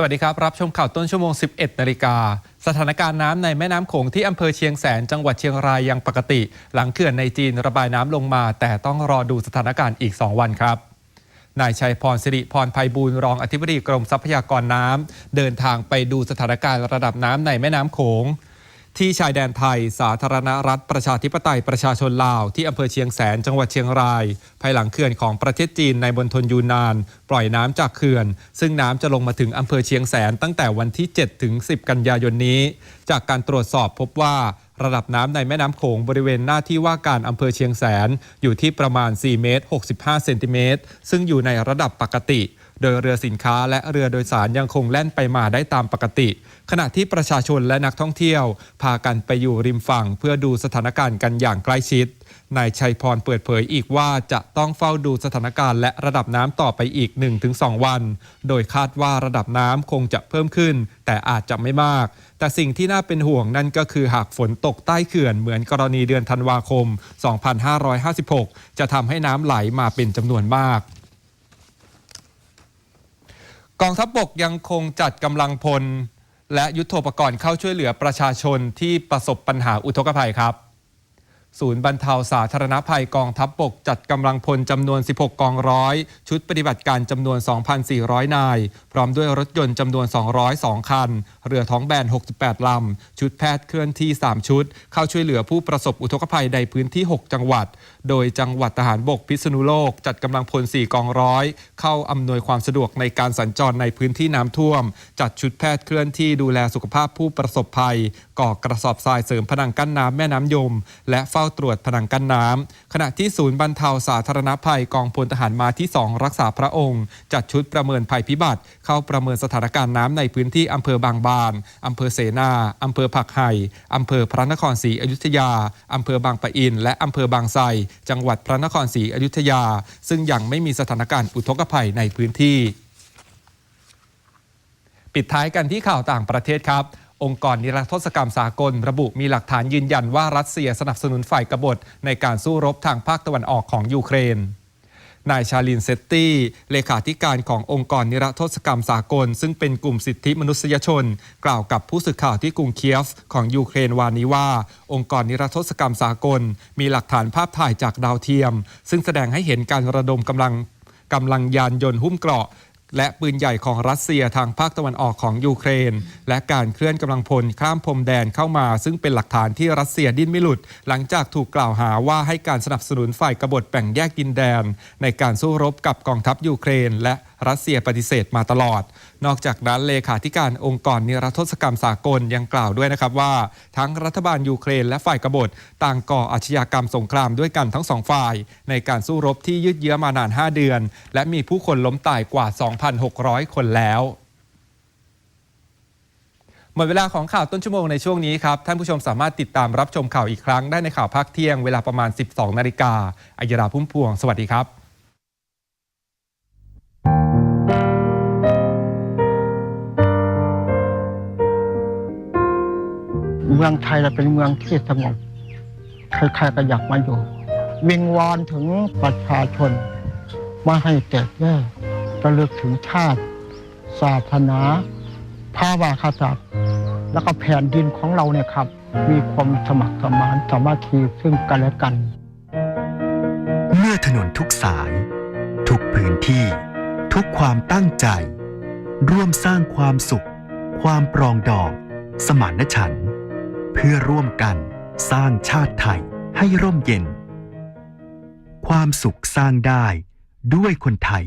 สวัสดีครับ รับชมข่าวต้นชั่วโมง 11 นาฬิกา สถานการณ์น้ำในแม่น้ำโขงที่อำเภอเชียงแสน จังหวัดเชียงรายยังปกติ หลังเขื่อนในจีนระบายน้ำลงมา แต่ต้องรอดูสถานการณ์อีก 2 วันครับนายชัยพรสิริพรภัยบูรณ์รองอธิบดีกรมทรัพยากรน้ำเดินทางไปดูสถานการณ์ระดับน้ำในแม่น้ำโขง ที่ชายแดนไทย สาธารณรัฐประชาธิปไตยประชาชนลาว ที่อำเภอเชียงแสนจังหวัดเชียงราย ภายหลังเขื่อนของประเทศจีนในบนทนยูนาน ปล่อยน้ำจากเขื่อน ซึ่งน้ำจะลงมาถึงอำเภอเชียงแสนตั้งแต่วันที่ 7 ถึง 10 กันยายนนี้ จากการตรวจสอบพบว่าระดับน้ำในแม่น้ำโขงบริเวณหน้าที่ว่าการอำเภอเชียงแสน อยู่ที่ประมาณ 4 เมตร 65 เซนติเมตร ซึ่งอยู่ในระดับปกติ โดยเรือสินค้าและเรือโดยสารยังคงแล่นไปมาได้ตามปกติ ขณะที่ประชาชนและนักท่องเที่ยว พากันไปอยู่ริมฝั่งเพื่อดูสถานการณ์กันอย่างใกล้ชิดนายชัยพรเปิดเผยอีกว่าจะต้องเฝ้าดูสถานการณ์และระดับน้ำต่อไปอีก 1-2 วัน โดยคาดว่าระดับน้ำคงจะเพิ่มขึ้น แต่อาจจะไม่มาก แต่สิ่งที่น่าเป็นห่วงนั่นก็คือหากฝนตกใต้เขื่อนเหมือนกรณีเดือนธันวาคม 2556 จะทำให้น้ำไหลมาเป็นจำนวนมาก กองทัพบกยังคงจัดกำลังพล และยุทโธปกรณ์เข้าช่วยเหลือประชาชนที่ประสบปัญหาอุทกภัยครับ ศูนย์บรรเทาสาธารณภัยกองทัพบก จัดกำลังพลจำนวน 16 กองร้อย ชุดปฏิบัติการจำนวน 2,400 นาย พร้อมด้วยรถยนต์จำนวน 202 คัน เรือท้องแบน 68 ลำ ชุดแพทย์เคลื่อนที่ 3 ชุด เข้าช่วยเหลือผู้ประสบอุทกภัยในพื้นที่ 6 จังหวัด โดยจังหวัดทหารบกพิษณุโลก จัดกำลังพล 4 กองร้อย เข้าอำนวยความสะดวกในการสัญจรในพื้นที่น้ำท่วม จัดชุดแพทย์เคลื่อนที่ดูแลสุขภาพผู้ประสบภัยก่อกระสอบทรายเสริมผนังกั้นน้ำแม่น้ำยม และฝ้าตรวจผนังกั้นน้ำขณะที่ศูนย์บรรเทาสาธารณภัยกองพลทหารมาที่ 2 รักษาพระองค์ จัดชุดประเมินภัยพิบัติ เข้าประเมินสถานการณ์น้ำในพื้นที่อำเภอบางบานอำเภอเสนาอำเภอผักไห่อำเภอพระนครศรีอยุธยาอำเภอบางปะอิน และอำเภอบางไทรจังหวัดพระนครศรีอยุธยา ซึ่งยังไม่มีสถานการณ์อุทกภัยในพื้นที่ ปิดท้ายกันที่ข่าวต่างประเทศครับ องค์กรนิรโทษกรรมสากล ระบุมีหลักฐานยืนยันว่ารัสเซียสนับสนุนฝ่ายกบฏในการสู้รบทางภาคตะวันออกของยูเครนนายชาลินเซตตี้ เลขาธิการขององค์กรนิรโทษกรรมสากล ซึ่งเป็นกลุ่มสิทธิมนุษยชน กล่าวกับผู้สื่อข่าวที่กรุงเคียฟของยูเครนวานนี้ว่า องค์กรนิรโทษกรรมสากล มีหลักฐานภาพถ่ายจากดาวเทียม ซึ่งแสดงให้เห็นการระดมกำลังกำลังยานยนต์หุ้มเกราะ และปืนใหญ่ของรัสเซียทางภาคตะวันออกของยูเครน และการเคลื่อนกำลังพลข้ามพรมแดนเข้ามา ซึ่งเป็นหลักฐานที่รัสเซียดิ้นไม่หลุด หลังจากถูกกล่าวหาว่าให้การสนับสนุนฝ่ายกบฏแบ่งแยกดินแดน ในการสู้รบกับกองทัพยูเครน และ รัสเซียปฏิเสธมาตลอด นอกจากนั้นเลขาธิการองค์กรนิรโทษกรรมสากลยังกล่าวด้วยนะครับว่า ทั้งรัฐบาลยูเครนและฝ่ายกบฏต่างก่ออาชญากรรมสงครามด้วยกันทั้งสองฝ่าย ในการสู้รบที่ยืดเยื้อมานาน 5 เดือน และมีผู้คนล้มตายกว่า 2,600 คนแล้วหมดเวลาของข่าวต้นชั่วโมงในช่วงนี้ครับ ท่านผู้ชมสามารถติดตามรับชมข่าวอีกครั้งได้ในข่าวภาคเที่ยงเวลาประมาณ 12 นาฬิกาอัยราพุ่มพวง สวัสดีครับ เมืองไทยเราเป็นเมืองที่สงบใครๆก็อยากมาอยู่ วิงวอนถึงประชาชนม่ให้แตกแยกระลึกถึงชาติ ศาสนาภาวะกษัตริย์แล้วก็แผ่นดินของเราเนี่ยครับ มีความสมัครสมานสามัคคีซึ่งกันและกัน เมื่อถนนทุกสาย ทุกพื้นที่ ทุกความตั้งใจ ร่วมสร้างความสุข ความปรองดองสมานฉันท์ เพื่อร่วมกันสร้างชาติไทยให้ร่มเย็น ความสุขสร้างได้ด้วยคนไทย